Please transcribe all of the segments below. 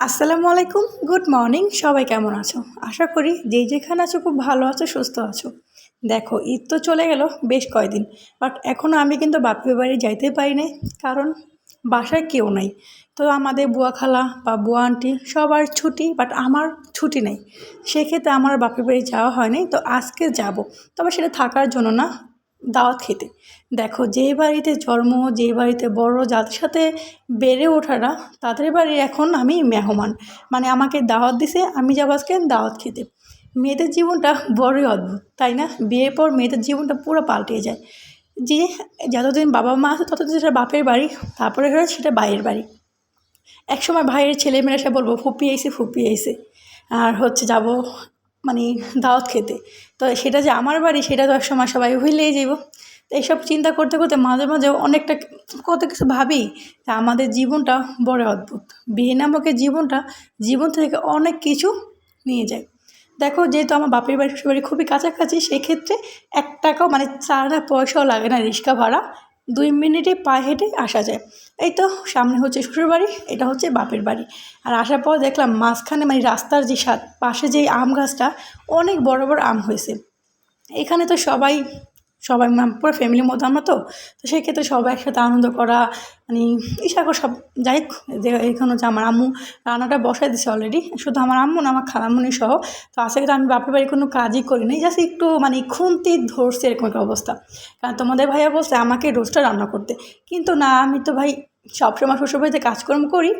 আসসালামু আলাইকুম, good morning, সবাই কেমন আছো? আশা করি যে যেখানে আছো খুব ভালো আছো, সুস্থ আছো। দেখো, ঈদ তো চলে গেল বেশ কয়দিন, বাট এখনও আমি কিন্তু বাপের বাড়ি যাইতে পারি নাই কারণ বাসায় কেউ নাই। তো আমাদের বুয়া খালা বা বুয়া আন্টি সবার ছুটি, বাট আমার ছুটি নেই। সেক্ষেত্রে আমার বাপের বাড়ি যাওয়া হয়নি, তো আজকে যাব। তবে সেটা থাকার জন্য না দাওয়াত খেতে। দেখো যেই বাড়িতে জন্ম যেই বাড়িতে বড়, যাদের সাথে বেড়ে ওঠারা তাদের বাড়ি এখন আমি মেহমান। মানে আমাকে দাওয়াত দিছে, আমি যাব আজকে দাওয়াত খেতে। মেয়েদের জীবনটা বড়ই অদ্ভুত, তাই না? বিয়ের পর মেয়েদের জীবনটা পুরো পাল্টে যায়। যে যতদিন বাবা মা আছে, ততদিন সেটা বাপের বাড়ি, তারপরে হলো সেটা বাইরের বাড়ি। একসময় ভাইয়ের ছেলেমেয়েরা সে বলব, ফুপিয়ে এসে ফুপিয়ে এসে আর হচ্ছে যাব মানে দাওয়াত খেতে। তো সেটা যে আমার বাড়ি, সেটা তো একসময় সবাই ভুলেই যাব তো এইসব চিন্তা করতে করতে মাঝে মাঝে অনেকটা কত কিছু ভাবি যে আমাদের জীবনটা বড় অদ্ভুত। বিয়ে নামকের জীবনটা, জীবন থেকে অনেক কিছু নিয়ে যায়। দেখো, যেহেতু আমার বাপের বাড়ি, শ্বশুর বাড়ি খুবই কাছাকাছি, সেক্ষেত্রে এক টাকাও মানে চারা পয়সাও লাগে না রিক্সা ভাড়া দুই মিনিটে পায়ে হেঁটে আসা যায়। এই তো, সামনে হচ্ছে শ্বশুর বাড়ি, এটা হচ্ছে বাপের বাড়ি। আর আসার পর দেখলাম মাঝখানে মানে রাস্তার যে সাত, পাশে যে আম গাছটা, অনেক বড় বড় আম হয়েছে। এখানে তো সবাই সবাই পুরো ফ্যামিলির মতো আমরা তো তো সেই ক্ষেত্রে সবাই একসাথে আনন্দ করা মানে ইচ্ছা করে সব, যাই যে এখানে হচ্ছে আমার আম্মু রান্নাটা বসাই দিছে অলরেডি শুধু আমার আম্মু না, আমার খালামুনি সহ, তো আজকে কিন্তু আমি বাপের বাড়ি কোনো কাজই করি করিনি জাস্ট একটু মানে খুন্তি ধরছে এরকম একটা অবস্থা। কারণ তোমাদের ভাইয়া বলছে আমাকে রোজটা রান্না করতে। কিন্তু না, আমি তো ভাই সবসময় শ্বশুরবাড়িতে কাজকর্ম করি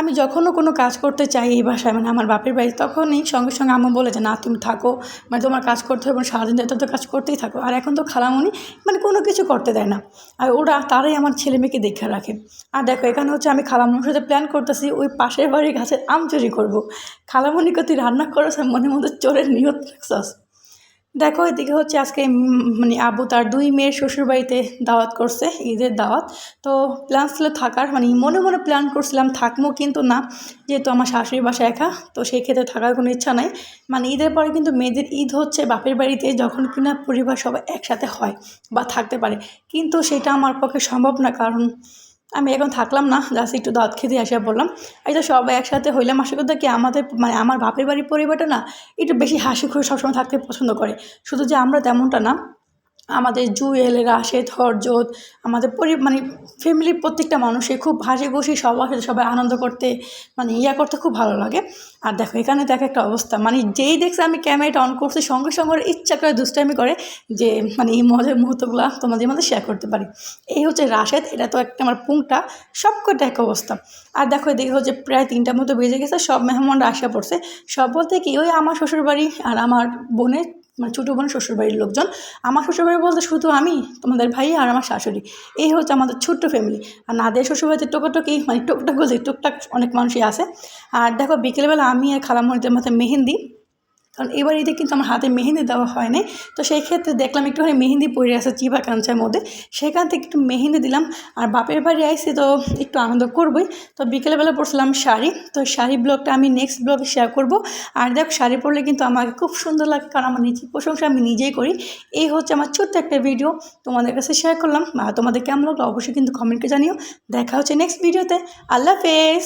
আমি যখনও কোনো কাজ করতে চাই এই বাসায় মানে আমার বাপের বাড়ি, তখনই সঙ্গে সঙ্গে আম্মু বলে যে, না, তুমি থাকো। মানে তোমার কাজ করতে হবে মানে সারাদিন এত তো কাজ করতেই থাকো। আর এখন তো খালামণি মানে কোনো কিছু করতে দেয় না। আর ওরা তারাই আমার ছেলে মেয়েকে দেখে রাখে। আর দেখো, এখানে হচ্ছে আমি খালামণির সাথে প্ল্যান করতেছি, ওই পাশের বাড়ির গাছের আম চুরি করব। খালামণিকে তুই রান্না করেছে মনে মধ্যে চোরের নিয়ত রাখছস। দেখো, এদিকে হচ্ছে আজকে মানে আবু তার দুই মেয়ের শ্বশুরবাড়িতে দাওয়াত করছে, ঈদের দাওয়াত। তো প্ল্যান ছিল থাকার মানে মনে মনে প্ল্যান করছিলাম থাকব কিন্তু না, যেহেতু আমার শাশুড়ি বাসা একা, তো সেই ক্ষেত্রে থাকার কোনো ইচ্ছা নাই। মানে ঈদের পরে কিন্তু মেয়েদের ঈদ হচ্ছে, বাপের বাড়িতে যখন কিনা পরিবার সবাই একসাথে হয় বা থাকতে পারে। কিন্তু সেটা আমার পক্ষে সম্ভব না, কারণ আমি এখন থাকলাম না জাস্ট একটু দাঁত খেতে আসা বললাম। এই তো সবাই একসাথে হইলাম, আশা করতে কি আমাদের মানে আমার বাপের বাড়ির পরিবারটা না একটু বেশি হাসি খুশি সবসময় থাকতে পছন্দ করে। শুধু যে আমরা তেমনটা না আমাদের জুয়েল, রাশেদ, হরজত, আমাদের পরি মানে ফ্যামিলির প্রত্যেকটা মানুষে খুব হাসি খুশি সবার সাথে সবাই আনন্দ করতে মানে ইয়া করতে খুব ভালো লাগে। আর দেখো, এখানে দেখো একটা অবস্থা মানে যেই দেখছে আমি ক্যামেরাটা অন করছি, সঙ্গে সঙ্গে ইচ্ছা করে দুষ্টামি করে যে মানে এই মজার মুহূর্তগুলো তোমাদের মধ্যে শেয়ার করতে পারি। এই হচ্ছে রাশেদ, এটা তো একটা আমার পুংটা সব কটা এক অবস্থা। আর দেখো, এদিকে হচ্ছে প্রায় তিনটার মতো বেজে গেছে, সব মেহমানরা আসা পড়ছে। সব বলতে কি, ওই আমার শ্বশুরবাড়ি আর আমার বোনের মানে ছোটো বোন শ্বশুরবাড়ির লোকজন। আমার শ্বশুরবাড়ি বলতে শুধু আমি, তোমাদের ভাই আর আমার শাশুড়ি। এই হচ্ছে আমাদের ছোট্ট ফ্যামিলি আর নাদের শ্বশুরবাড়িতে টোকাটোকি মানে টুকটাক বলতে টুকটাক অনেক মানুষই আসে আর দেখো, বিকেলবেলা আমি আর খালামণিদের মধ্যে মেহেন্দি। কারণ এবার ঈদে কিন্তু আমার হাতে মেহেন্দি দেওয়া হয়নি। তো সেই ক্ষেত্রে দেখলাম একটুখানি মেহেন্দি পড়ে আছে চিবা কাঞ্চার মধ্যে। সেখান থেকে একটু মেহেন্দি দিলাম। আর বাপের বাড়ি আইসি তো একটু আনন্দ করবই। তো বিকেলবেলা পড়ছিলাম শাড়ি। তো শাড়ি ব্লগটা আমি নেক্সট ব্লগে শেয়ার করব। আর দেখ, শাড়ি পরলে কিন্তু আমাকে খুব সুন্দর লাগে। কারণ আমার নিজের প্রশংসা আমি নিজেই করি। এই হচ্ছে আমার ছোট্ট একটা ভিডিও তোমাদের কাছে শেয়ার করলাম। তোমাদের কেমন লাগল অবশ্যই কিন্তু কমেন্টকে জানিও। দেখা হচ্ছে নেক্সট ভিডিওতে আল্লাহ হাফেজ!